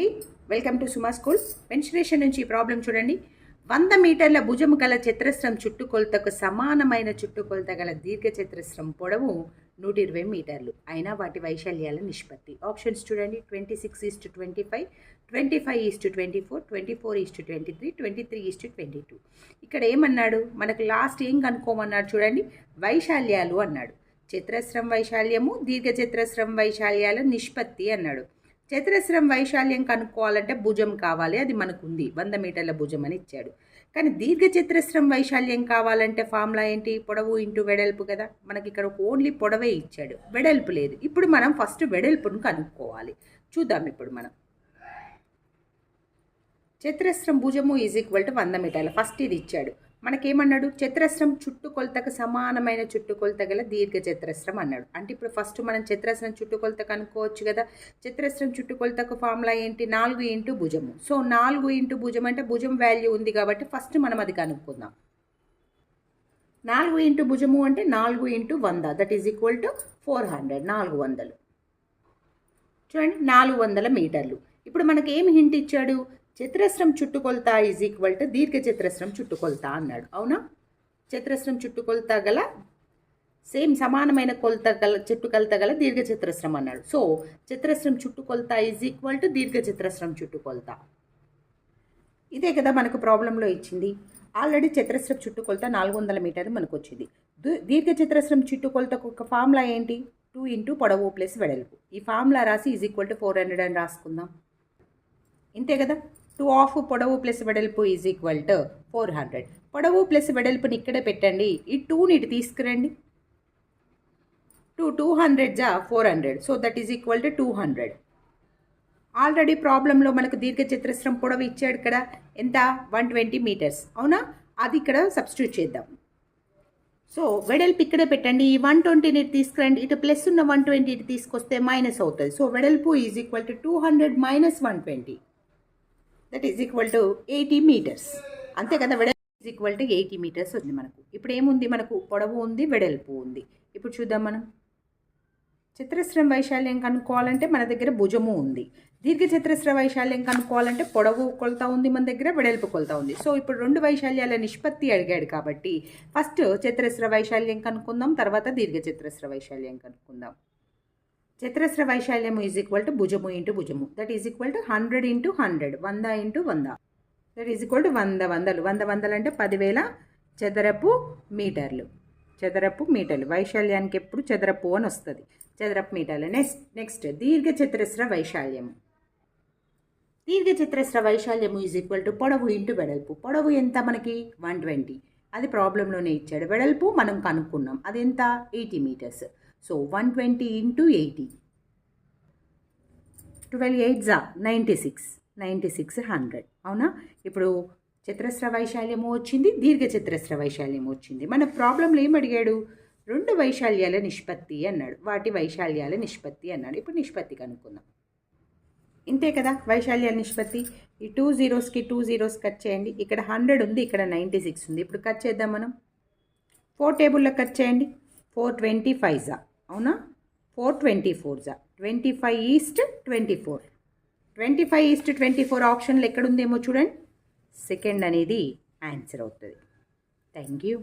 అండి welcome to Suma school menstruation నుంచి ఈ ప్రాబ్లం చూడండి. వంద మీటర్ల భుజము గల చతురస్రం చుట్టుకొలతకు సమానమైన చుట్టుకొలత గల దీర్ఘ చతురస్రం పొడవు నూట ఇరవై మీటర్లు. అయినా వాటి వైశాల్యాల నిష్పత్తి. ఆప్షన్స్ చూడండి. Twenty six is to twenty five twenty five is to twenty four twenty four is to twenty three twenty three is to twenty two ఇక్కడ ఏమన్నాడు? మనకు లాస్ట్ ఏం కనుక్కోమన్నాడు చూడండి? వైశాల్యాలు అన్నాడు. చతురస్రం వైశాల్యము దీర్ఘ చతురస్రం వైశాల్యాల నిష్పత్తి అన్నాడు. చతురస్రం వైశాల్యం కనుక్కోవాలంటే భుజం కావాలి అది మనకు ఉంది వంద మీటర్ల భుజం అని ఇచ్చాడు. కానీ దీర్ఘ చతురస్రం వైశాల్యం కావాలంటే ఫార్ములా ఏంటి? పొడవు ఇంటూ వెడల్పు కదా. మనకి ఇక్కడ ఓన్లీ పొడవే ఇచ్చాడు. వెడల్పు లేదు. ఇప్పుడు మనం ఫస్ట్ వెడల్పును కనుక్కోవాలి. చూద్దాం ఇప్పుడు మనం. చతురస్రం భుజము ఈజ్ ఈక్వల్ టు వంద మీటర్లు. ఫస్ట్ ఇది ఇచ్చాడు. మనకేమన్నాడు? చతురస్రం చుట్టుకొలతకు సమానమైన చుట్టుకొలత గల దీర్ఘ చతురస్రం అన్నాడు. అంటే ఇప్పుడు ఫస్ట్ మనం చతురస్రం చుట్టుకొలత కనుక్కోవచ్చు కదా? చతురస్రం చుట్టుకొలతకు ఫార్ములా ఏంటి? నాలుగు ఇంటూ భుజము. సో నాలుగు ఇంటూ భుజం అంటే భుజం వాల్యూ ఉంది కాబట్టి ఫస్ట్ మనం అది కనుక్కుందాం. నాలుగు ఇంటూ భుజము అంటే నాలుగు ఇంటూ వంద. That is equal to four hundred నాలుగు వందలు. చూడండి నాలుగు వందల మీటర్లు. ఇప్పుడు మనకి ఏమి హింట్ ఇచ్చాడు? చతురస్రం చుట్టుకొలత ఈజ్ ఈక్వల్ టు దీర్ఘ చతురస్రం చుట్టుకొలత అన్నాడు. అవునా? చతురస్రం చుట్టుకొలత గల సేమ్ సమానమైన కొలత గల చుట్టుకొలత గల దీర్ఘ చతురస్రం అన్నాడు. సో చతురస్రం చుట్టుకొలత ఈజ్ ఈక్వల్ టు దీర్ఘ చతురస్రం చుట్టుకొలత. ఇదే కదా మనకు ప్రాబ్లంలో ఇచ్చింది. ఆల్రెడీ చతురస్రం చుట్టుకొలత నాలుగు వందల మీటర్లు మనకు వచ్చింది దీర్ఘ చతురస్రం చుట్టుకొలతకు ఒక ఫార్ములా ఏంటి? టూ ఇంటూ పొడవు ప్లస్ వెడల్పు. ఈ ఫార్ములా రాసి is equal to four hundred అని రాసుకుందాం. ఇంతే కదా? టూ ఆఫ్ పొడవు ప్లస్ వెడల్పు is equal to four hundred. పొడవు ప్లస్ వెడల్పుని ఇక్కడే పెట్టండి. ఈ టూని ఇటు తీసుకురండి. టూ టూ హండ్రెడ్ జా four hundred. So that is equal to two hundred. Already ప్రాబ్లంలో మనకు దీర్ఘ చతురస్రం పొడవు ఇచ్చాడు ఇక్కడ ఎంత? One twenty metres. అవునా? అది ఇక్కడ సబ్స్టిట్యూట్ చేద్దాం. సో వెడల్పు ఇక్కడే పెట్టండి. ఈ వన్ ట్వంటీని తీసుకురండి. ఇటు ప్లస్ ఉన్న వన్ ట్వంటీ ఇటు తీసుకొస్తే మైనస్ అవుతుంది. సో వెడల్పు is equal to two hundred minus one twenty. That is equal to eighty metres అంతే కదా వెడల్పు is equal to eighty metres ఉంది మనకు. ఇప్పుడు ఏముంది మనకు? పొడవు ఉంది వెడల్పు ఉంది. ఇప్పుడు చూద్దాం మనం. చతురస్రం వైశాల్యం కనుక్కోవాలంటే మన దగ్గర భుజము ఉంది. దీర్ఘ చతురస్ర వైశాల్యం కనుక్కోవాలంటే పొడవు కొలత ఉంది మన దగ్గర వెడల్పు కొలత ఉంది. సో ఇప్పుడు రెండు వైశాల్యాల నిష్పత్తి అడిగాడు కాబట్టి ఫస్ట్ చతురస్ర వైశాల్యం కనుక్కుందాం తర్వాత దీర్ఘ చతురస్ర వైశాల్యం కనుక్కుందాం. చతురస్ర వైశాల్యము ఈజ్ ఈక్వల్ టు భుజము ఇంటూ భుజము. That is equal to hundred into hundred వంద ఇంటూ వంద. దట్ ఈజ్ ఈక్వల్ టు వంద వందలు. వంద వందలు అంటే పదివేల చదరపు మీటర్లు. చదరపు మీటర్లు. వైశాల్యానికి ఎప్పుడు చదరపు అని వస్తుంది. చదరపు మీటర్లు. నెక్స్ట్ నెక్స్ట్ దీర్ఘ చతురస్ర వైశాల్యము. దీర్ఘ చతురస్ర వైశాల్యము ఈజ్ ఈక్వల్ టు పొడవు ఇంటూ వెడల్పు. పొడవు ఎంత మనకి? వన్ ట్వంటీ అది ప్రాబ్లంలోనే ఇచ్చాడు. వెడల్పు మనం కనుక్కున్నాం. అది ఎంత eighty metres so one twenty into eighty twelve eight జా ninety six ninety six hundred అవునా? ఇప్పుడు చతురస్ర వైశాల్యము వచ్చింది దీర్ఘ చతురస్ర వైశాల్యము వచ్చింది. మన ప్రాబ్లంలో ఏం అడిగాడు? రెండు వైశాల్యాల నిష్పత్తి అన్నాడు. వాటి వైశాల్యాల నిష్పత్తి అన్నాడు. ఇప్పుడు నిష్పత్తి కనుక్కుందాం. ఇంతే కదా? వైశాల్యాల నిష్పత్తి. ఈ టూ జీరోస్కి టూ జీరోస్ కట్ చేయండి. ఇక్కడ హండ్రెడ్ ఉంది ఇక్కడ నైంటీ సిక్స్ ఉంది. ఇప్పుడు కట్ చేద్దాం మనం. ఫోర్ టేబుల్లో కట్ చేయండి. ఫోర్ ట్వంటీ ఫైవ్ జా. అవునా? ఫోర్ ట్వంటీ ఫోర్ జా. Twenty five is to twenty four twenty five is to twenty four ఆప్షన్లు ఎక్కడుందేమో చూడండి. సెకండ్ అనేది ఆన్సర్ అవుతుంది. Thank you